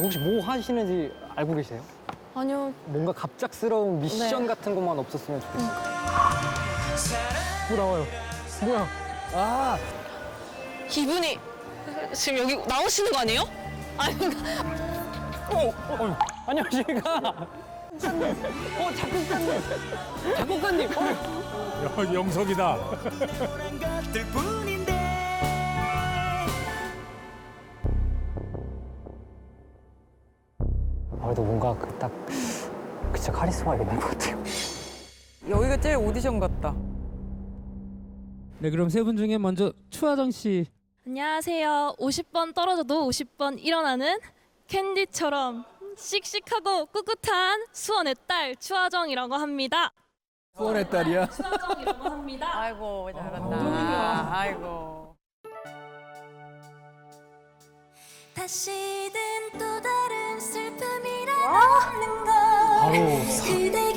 혹시 뭐 하시는지 알고 계세요? 아니요 뭔가 갑작스러운 미션 네. 같은 것만 없었으면 좋겠어요. 뭐 나와요? 뭐야? 아, 이분이 지금 여기 나오시는 거 아니에요? 아니 어, 안녕하십니까? 어, 작곡가님. 작곡가님. 어, 야, 영석이다. 아, 그래도 뭔가 그 딱 진짜 카리스마가 있는 것 같아요. 여기가 제일 오디션 같다. 네, 그럼 세 분 중에 먼저 추하정 씨. 안녕하세요. 50번 떨어져도 50번 일어나는 캔디처럼 씩씩하고 꿋꿋한 수원의 딸 추하정이라고 합니다. 수원의 딸이야. 추하정이라고 합니다. 아이고 잘한다. 아이고. 다시는 또 다른 슬픔 없는 걸 그대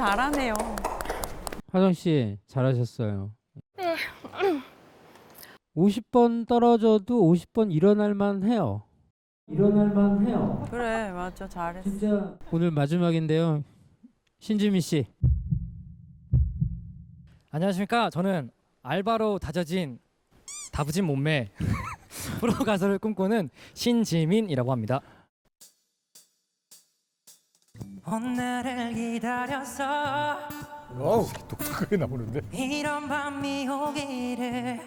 잘하네요. 하정 씨 잘하셨어요. 50번 떨어져도 50번 일어날 만 해요. 일어날 만 해요. 그래 맞아 잘했어. 진짜 오늘 마지막인데요. 신지민 씨. 안녕하십니까. 저는 알바로 다져진 다부진 몸매 프로 가수를 꿈꾸는 신지민이라고 합니다. 오늘을 기다려서 어우, 독특하게 나오는데. 이런 밤이 오기를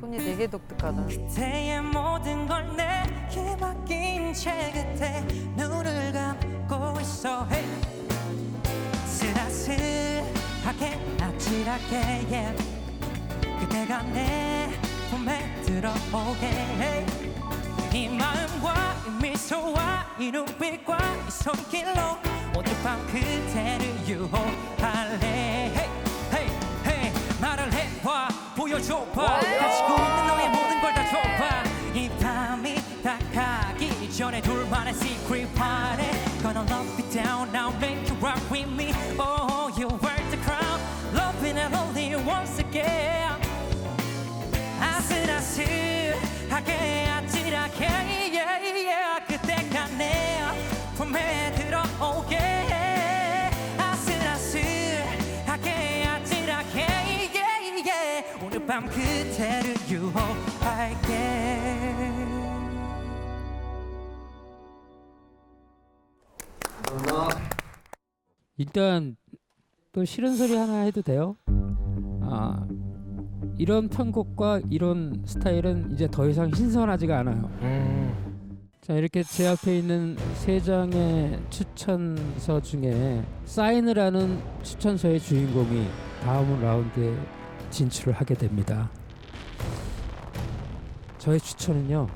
톤이 되게 독특하다. 그때의 모든 걸 내게 맡긴 채 그때 눈을 감고 있어 hey. 쓰라스하게 아찔하게 yeah. 그대가 내 품에 들어오게 hey. 이 마음과 이 미소와 이 눈빛과 이 손길로 오늘 밤 그대를 유혹할래 hey. hey. hey. 말을 해봐 보여줘봐 오늘 밤 그대를 유혹할게 일단 또 싫은 소리 하나 해도 돼요? 아 이런 편곡과 이런 스타일은 이제 더 이상 신선하지가 않아요. 자 이렇게 제 앞에 있는 세 장의 추천서 중에 사인을 하는 추천서의 주인공이 다음 라운드에 진출을 하게 됩니다. 저의 추천은요